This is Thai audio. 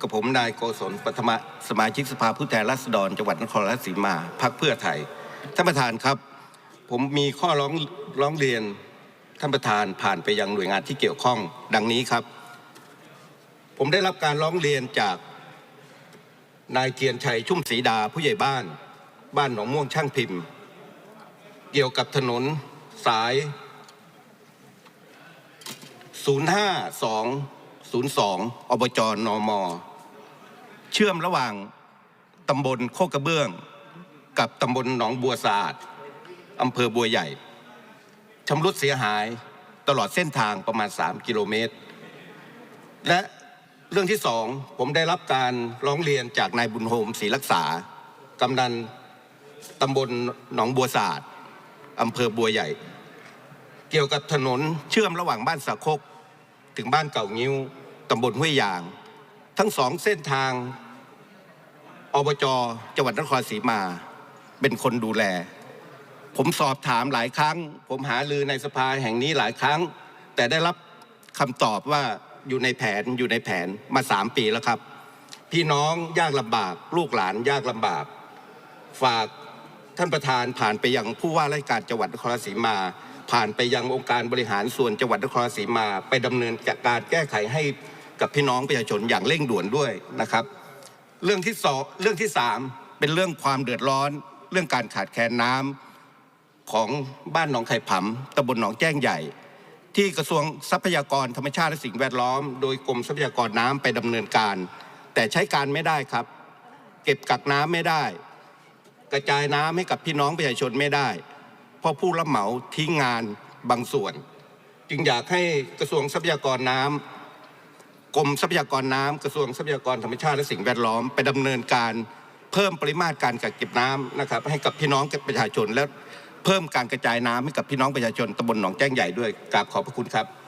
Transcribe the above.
กับผมนายโกศลปัทมะสมาชิกสภาผู้แทนราษฎรจังหวัดนครราชสีมาพักเพื่อไทยท่านประธานครับ ผมมีข้อร้องร้องเรียนท่านประธานผ่านไปยังหน่วยงานที่เกี่ยวข้องดังนี้ครับ ผมได้รับการร้องเรียนจากนายเทียนชัยชุ่มศรีดาผู้ใหญ่บ้าน บ้านหนองม่วงช่างพิมพ์ เกี่ยวกับถนนสาย 052 02 อบจนม เชื่อมระหว่างตำบลโคกระเบื้อง กับตำบลหนองบัวสะอาดอำเภอบัวใหญ่ชำรุดเสียหายตลอดเส้นทางประมาณ 3 กิโลเมตร และเรื่องที่สองผมได้รับการร้องเรียนจากนายบุญโฮมศรีรักษากำนันตำบลหนองบัวสะอาดอำเภอบัวใหญ่ เกี่ยวกับถนนเชื่อมระหว่างบ้านสะโคกถึงบ้านเก่างิ้ว ตำบลห้วยยาง ทั้งสองเส้นทางอบจจังหวัดนครศรีมา เป็นคนดูแล ผมสอบถามหลายครั้ง ผมหาลือในสภาแห่งนี้หลายครั้ง แต่ได้รับคำตอบว่าอยู่ในแผนอยู่ในแผนมาสามปีแล้วครับ พี่น้องยากลำบาก ลูกหลานยากลำบาก ฝากท่านประธานผ่านไปยังผู้ว่าราชการจังหวัดนครศรีมา ผ่านไปยังองค์การบริหารส่วนจังหวัดนครศรีมา ไปดำเนินการแก้ไขให้ กับพี่น้องประชาชนอย่างเร่งด่วนด้วยนะครับ เรื่องที่สองเรื่องที่สามเป็นเรื่องความเดือดร้อน เรื่องการขาดแคลนน้ำของบ้านหนองไข่ผำตำบลหนองแจ้งใหญ่ ที่กระทรวงทรัพยากรธรรมชาติและสิ่งแวดล้อม โดยกรมทรัพยากรน้ำไปดำเนินการ แต่ใช้การไม่ได้ครับ เก็บกักน้ำไม่ได้ กระจายน้ำให้กับพี่น้องประชาชนไม่ได้ เพราะผู้รับเหมาทิ้งงานบางส่วน จึงอยากให้กระทรวงทรัพยากรน้ำ กรมทรัพยากรน้ำกระทรวงทรัพยากรธรรมชาติและสิ่งแวดล้อมไปดำเนินการเพิ่มปริมาตรการกักเก็บน้ำนะครับให้กับพี่น้องประชาชนและเพิ่มการกระจายน้ำให้กับพี่น้องประชาชนตำบลหนองแจ้งใหญ่ด้วยกราบขอบพระคุณครับ